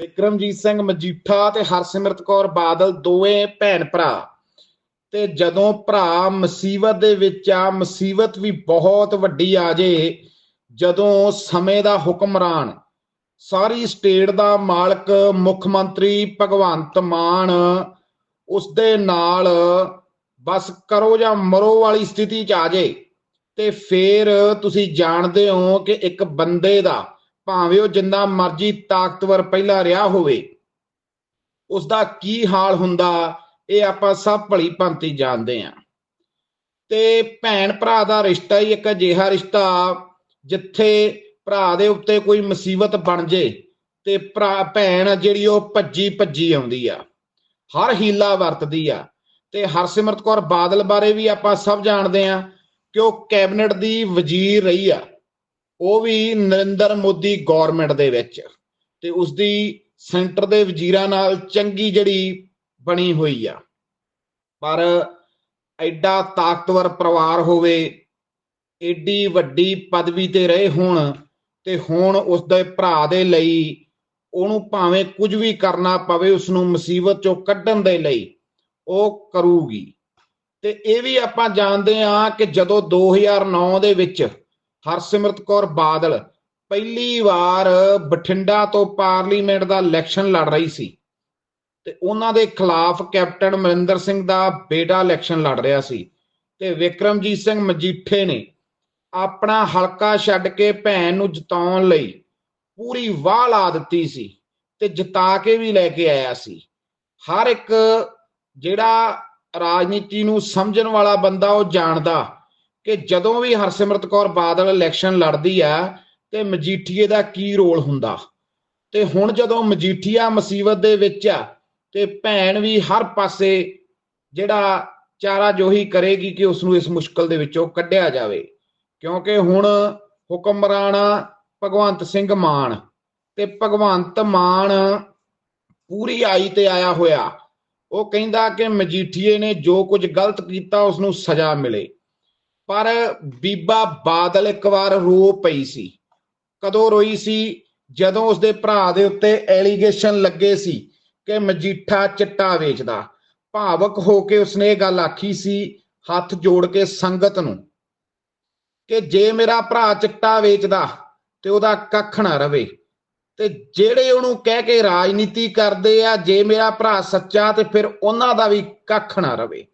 ਵਿਕਰਮਜੀਤ ਸਿੰਘ ਮਜੀਠਾ ਤੇ ਹਰਸਿਮਰਤ ਕੌਰ ਬਾਦਲ ਦੋਵੇਂ ਭੈਣ ਭਰਾ। ਤੇ ਜਦੋਂ ਭਰਾ ਮੁਸੀਬਤ ਦੇ ਵਿੱਚ ਆ, ਮੁਸੀਬਤ ਵੀ ਬਹੁਤ ਵੱਡੀ ਆ ਜੇ, ਜਦੋਂ ਸਮੇਂ ਦਾ ਹੁਕਮਰਾਨ, ਸਾਰੀ ਸਟੇਟ ਦਾ ਮਾਲਕ, ਮੁੱਖ ਮੰਤਰੀ ਭਗਵੰਤ ਮਾਨ ਉਸ ਦੇ ਨਾਲ ਬਸ ਕਰੋ ਜਾਂ ਮਰੋ ਵਾਲੀ ਸਥਿਤੀ ਚ ਆ ਜੇ, ਤੇ ਫੇਰ ਤੁਸੀਂ ਜਾਣਦੇ ਹੋ ਕਿ ਇੱਕ ਬੰਦੇ ਦਾ ਭਾਵੇਂ ਉਹ ਜਿੰਨਾ ਮਰਜ਼ੀ ਤਾਕਤਵਰ ਪਹਿਲਾਂ ਰਿਹਾ ਹੋਵੇ ਉਸ ਦਾ ਕੀ ਹਾਲ ਹੁੰਦਾ, ਇਹ ਆਪਾਂ ਸਭ ਭਲੀ ਭਾਂਤੀ ਜਾਣਦੇ ਆ ਤੇ ਭੈਣ ਭਰਾ ਦਾ ਰਿਸ਼ਤਾ ਹੀ ਇੱਕ ਅਜਿਹਾ ਰਿਸ਼ਤਾ, ਜਿੱਥੇ ਭਰਾ ਦੇ ਉੱਤੇ ਕੋਈ ਮੁਸੀਬਤ ਬਣ ਜੇ ਤੇ ਭਰਾ, ਭੈਣ ਜਿਹੜੀ ਉਹ ਭੱਜੀ ਭੱਜੀ ਆਉਂਦੀ ਆ, ਹਰ ਹੀਲਾ ਵਰਤਦੀ ਆ। ਤੇ ਹਰਸਿਮਰਤ ਕੌਰ ਬਾਦਲ ਬਾਰੇ ਵੀ ਆਪਾਂ ਸਭ ਜਾਣਦੇ ਆ ਕਿ ਉਹ ਕੈਬਨਿਟ ਦੀ ਵਜ਼ੀਰ ਰਹੀ ਆ। ਉਹ ਵੀ ਨਰਿੰਦਰ ਮੋਦੀ ਗਵਰਨਮੈਂਟ ਦੇ ਵਿੱਚ ਤੇ ਉਸ ਦੀ ਸੈਂਟਰ ਦੇ ਵਜ਼ੀਰਾਂ ਨਾਲ ਚੰਗੀ ਜਿਹੜੀ ਬਣੀ ਹੋਈ ਆ। ਪਰ ਐਡਾ ਤਾਕਤਵਰ ਪਰਿਵਾਰ ਹੋਵੇ, ਏਡੀ ਵੱਡੀ ਪਦਵੀ ਤੇ ਰਹੇ ਹੋਣ ਤੇ ਹੁਣ ਉਸ ਦੇ ਭਰਾ ਦੇ ਲਈ ਉਹਨੂੰ ਭਾਵੇਂ ਕੁਝ ਵੀ ਕਰਨਾ ਪਵੇ ਉਸ ਨੂੰ ਮੁਸੀਬਤ ਚੋਂ ਕੱਢਣ ਦੇ ਲਈ ਉਹ ਕਰੂਗੀ। ਤੇ ਇਹ ਵੀ ਆਪਾਂ ਜਾਣਦੇ ਹਾਂ ਕਿ ਜਦੋਂ 2009 ਦੇ ਵਿੱਚ ਹਰਸਿਮਰਤ ਕੌਰ ਬਾਦਲ ਪਹਿਲੀ ਵਾਰ ਬਠਿੰਡਾ ਤੋਂ ਪਾਰਲੀਮੈਂਟ ਦਾ ਇਲੈਕਸ਼ਨ ਲੜ ਰਹੀ ਸੀ ਤੇ ਉਹਨਾਂ ਦੇ ਖਿਲਾਫ ਕੈਪਟਨ ਅਮਰਿੰਦਰ ਸਿੰਘ ਦਾ ਬੇਟਾ ਇਲੈਕਸ਼ਨ ਲੜ ਰਿਹਾ ਸੀ ਤੇ ਵਿਕਰਮਜੀਤ ਸਿੰਘ ਮਜੀਠੇ ਨੇ ਆਪਣਾ ਹਲਕਾ ਛੱਡ ਕੇ ਭੈਣ ਨੂੰ ਜਿਤਾਉਣ ਲਈ ਪੂਰੀ ਵਾਹ ਲਾ ਦਿੱਤੀ ਸੀ ਤੇ ਜਿਤਾ ਕੇ ਵੀ ਲੈ ਕੇ ਆਇਆ ਸੀ। ਹਰ ਇੱਕ ਜਿਹੜਾ ਰਾਜਨੀਤੀ ਨੂੰ ਸਮਝਣ ਵਾਲਾ ਬੰਦਾ ਉਹ ਜਾਣਦਾ ਕਿ ਜਦੋਂ ਵੀ ਹਰਸਿਮਰਤ ਕੌਰ ਬਾਦਲ ਇਲੈਕਸ਼ਨ ਲੜਦੀ ਆ, ਤੇ ਮਜੀਠੀਏ ਦਾ ਕੀ ਰੋਲ ਹੁੰਦਾ? ਤੇ ਹੁਣ ਜਦੋਂ ਮਜੀਠੀਆ ਮੁਸੀਬਤ ਦੇ ਵਿੱਚ ਆ, ਤੇ ਭੈਣ ਵੀ ਹਰ ਪਾਸੇ ਜਿਹੜਾ ਚਾਰਾ ਜੋਹੀ ਕਰੇਗੀ ਕਿ ਉਸ ਨੂੰ ਇਸ ਮੁਸ਼ਕਲ ਦੇ ਵਿੱਚੋਂ ਕੱਢਿਆ ਜਾਵੇ। ਕਿਉਂਕਿ ਹੁਣ ਹੁਕਮਰਾਨ ਭਗਵੰਤ ਸਿੰਘ ਮਾਨ ਤੇ ਭਗਵੰਤ ਮਾਨ ਪੂਰੀ ਆਈ ਤੇ ਆਇਆ ਹੋਇਆ। ਉਹ ਕਹਿੰਦਾ ਕਿ ਮਜੀਠੀਏ ਨੇ ਜੋ ਕੁਝ ਗਲਤ ਕੀਤਾ ਉਸ ਨੂੰ ਸਜ਼ਾ ਮਿਲੇ। ਪਰ ਬੀਬਾ ਬਾਦਲ ਇੱਕ ਵਾਰ ਰੋ ਪਈ ਸੀ। ਕਦੋਂ ਰੋਈ ਸੀ? ਜਦੋਂ ਉਸਦੇ ਭਰਾ ਦੇ ਉੱਤੇ ਐਲੀਗੇਸ਼ਨ ਲੱਗੇ ਸੀ ਕਿ ਮਜੀਠਾ ਚਿੱਟਾ ਵੇਚਦਾ। ਭਾਵਕ ਹੋ ਕੇ ਉਸਨੇ ਇਹ ਗੱਲ ਆਖੀ ਸੀ ਹੱਥ ਜੋੜ ਕੇ ਸੰਗਤ ਨੂੰ ਕਿ ਜੇ ਮੇਰਾ ਭਰਾ ਚਿੱਟਾ ਵੇਚਦਾ ਤੇ ਉਹਦਾ ਕੱਖ ਨਾ ਰਵੇ ਤੇ ਜਿਹੜੇ ਉਹਨੂੰ ਕਹਿ ਕੇ ਰਾਜਨੀਤੀ ਕਰਦੇ ਆ, ਜੇ ਮੇਰਾ ਭਰਾ ਸੱਚਾ ਤੇ ਫਿਰ ਉਹਨਾਂ ਦਾ ਵੀ ਕੱਖ ਨਾ ਰਵੇ।